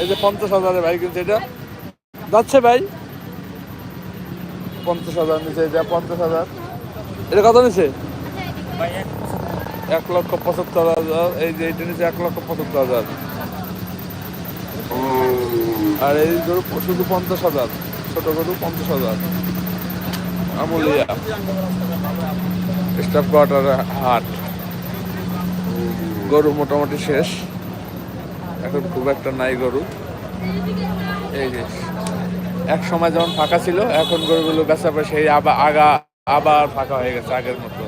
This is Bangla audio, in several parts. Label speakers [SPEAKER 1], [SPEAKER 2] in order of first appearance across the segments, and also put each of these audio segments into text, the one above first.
[SPEAKER 1] এই যে পঞ্চাশ হাজারে ভাই কিন্তু এটা। যাচ্ছে ভাই। পঞ্চাশ হাজার নিচে এটা, পঞ্চাশ হাজার। এটা কত নিচে এক লক্ষ পঁচাত্তর হাজার। এই যে এটা নিচে এক লক্ষ পঁচাত্তর হাজার। আর এই গরু শুধু পঞ্চাশ হাজার। ছোট গরু পঞ্চাশ হাজার। আমুলিয়া। স্টাফ কোয়ার্টার হাট। গরু মোটামুটি শেষ। এখন খুব একটা নাই গরু। এই যে, এক সময় যেমন ফাঁকা ছিল, এখন গরুগুলো বেচা সেই আবার আগা, আবার ফাঁকা হয়ে গেছে আগের মতো।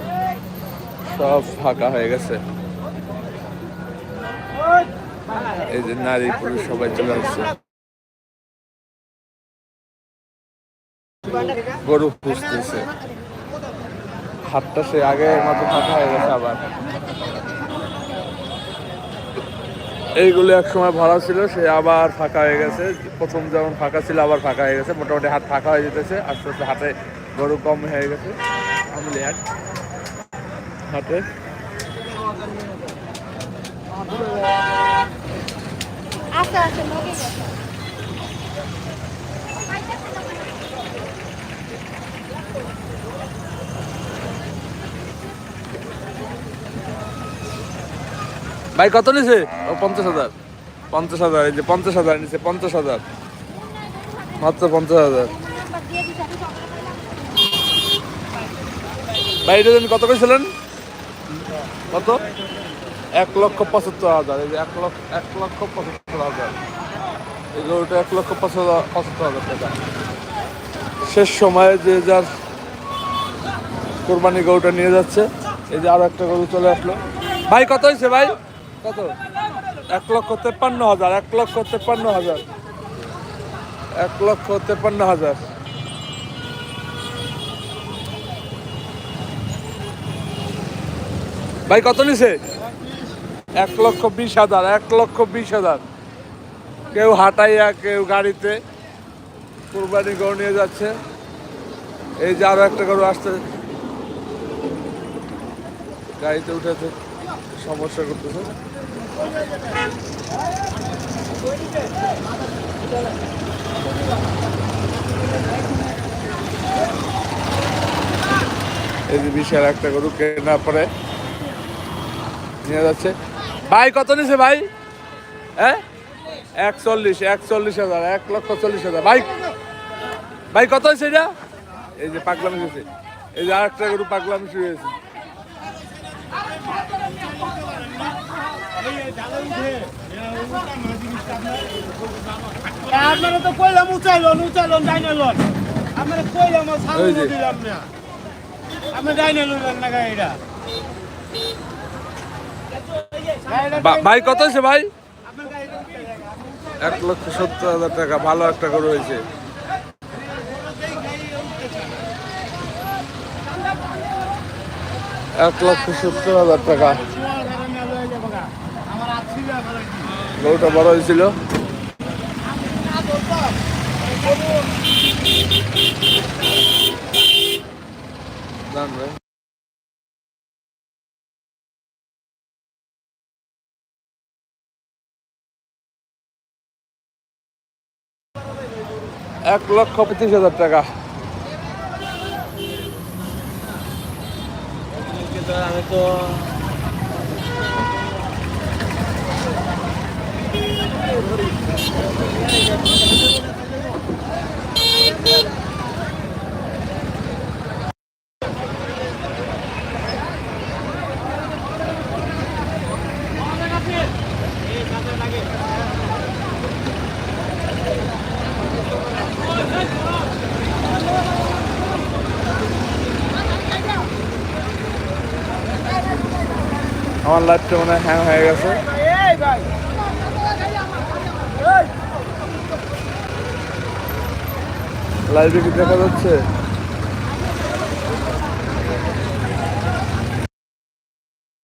[SPEAKER 1] সব ফাঁকা হয়ে গেছে। এই যে নারী পুরুষ সবাই চলে আসছে। গরু খুঁজতেছে। হাতটা সে আগে মতো ফাঁকা হয়ে গেছে আবার। এইগুলো এক সময় ভরা ছিল, সে আবার ফাঁকা হয়ে গেছে। প্রথম যেমন ফাঁকা ছিল, আবার ফাঁকা হয়ে গেছে। মোটামুটি হাত ফাঁকা হয়ে যেতেছে, আস্তে আস্তে হাতে গরু কম হয়ে গেছে। হাটে।
[SPEAKER 2] আচ্ছা আচ্ছা
[SPEAKER 1] ভাই, কত নিছে? ও, পঞ্চাশ হাজার। পঞ্চাশ হাজার, এই যে পঞ্চাশ হাজার নিছে, পঞ্চাশ হাজার। মাত্র পঞ্চাশ হাজার। ভাই, এটা কত করেছিলেন কত? এক লক্ষ পঁচাত্তর হাজার, এই যে এক লক্ষ এক লক্ষ পঁচাত্তর হাজার। এই গরুটা এক লক্ষ পঁচাত্তর হাজার টাকা। শেষ সময়ে যে যার কোরবানি গরুটা নিয়ে যাচ্ছে, এই যে আরও একটা গরু চলে আসলো। ভাই, কত হয়েছে ভাই? কত? এক লক্ষ তেপ্পান্ন হাজার, এক লক্ষ তেপ্পান্ন হাজার। এক লক্ষ তেপ্পান্ন হাজার। ভাই, কত নিছে? এক লক্ষ বিশ হাজার, এক লক্ষ বিশ হাজার। কেউ হাঁটাইয়া, কেউ গাড়িতে কোরবানি গরু নিয়ে যাচ্ছে। এই যে আরও একটা গরু আসতে গাড়িতে উঠেছে। সমস্যা করতেছে। এই যে বিশাল একটা গরু কেনার পরে নিয়ে যাচ্ছে। ভাই, কত নিছে ভাই? হ্যাঁ? একচল্লিশ একচল্লিশ হাজার, এক লক্ষ চল্লিশ হাজার। ভাই ভাই, কত হয়েছে এটা? এই যে পাগলামি হয়েছে। এই যে আরেকটা গরু পাগলামি শুরু হয়েছে।
[SPEAKER 3] আপনারা তো কইলাম উচাইলন উচাইলন ডাইনে লন আপনারা কইলাম
[SPEAKER 1] ওই
[SPEAKER 3] সামনে
[SPEAKER 1] যে।
[SPEAKER 3] দিলাম না। আপনি না গাড়িটা।
[SPEAKER 1] ভাই কত হয়েছে ভাই? এক লক্ষ সত্তর হাজার টাকা ভালো একটা গরু হয়েছে। এক লক্ষ সত্তর হাজার টাকা
[SPEAKER 3] সোয়াল ঘরে না লয়ে যাব গা। আমার আছি না আমার কি।
[SPEAKER 1] গরুটা বড় হয়েছিল। এক লক্ষ পঁচিশ হাজার টাকা।
[SPEAKER 3] আমি তো
[SPEAKER 1] আমার লাইফটা মনে হয় হ্যাং হয়ে গেছে
[SPEAKER 3] এই ভাই
[SPEAKER 1] লাইভে কি দেখা যাচ্ছে?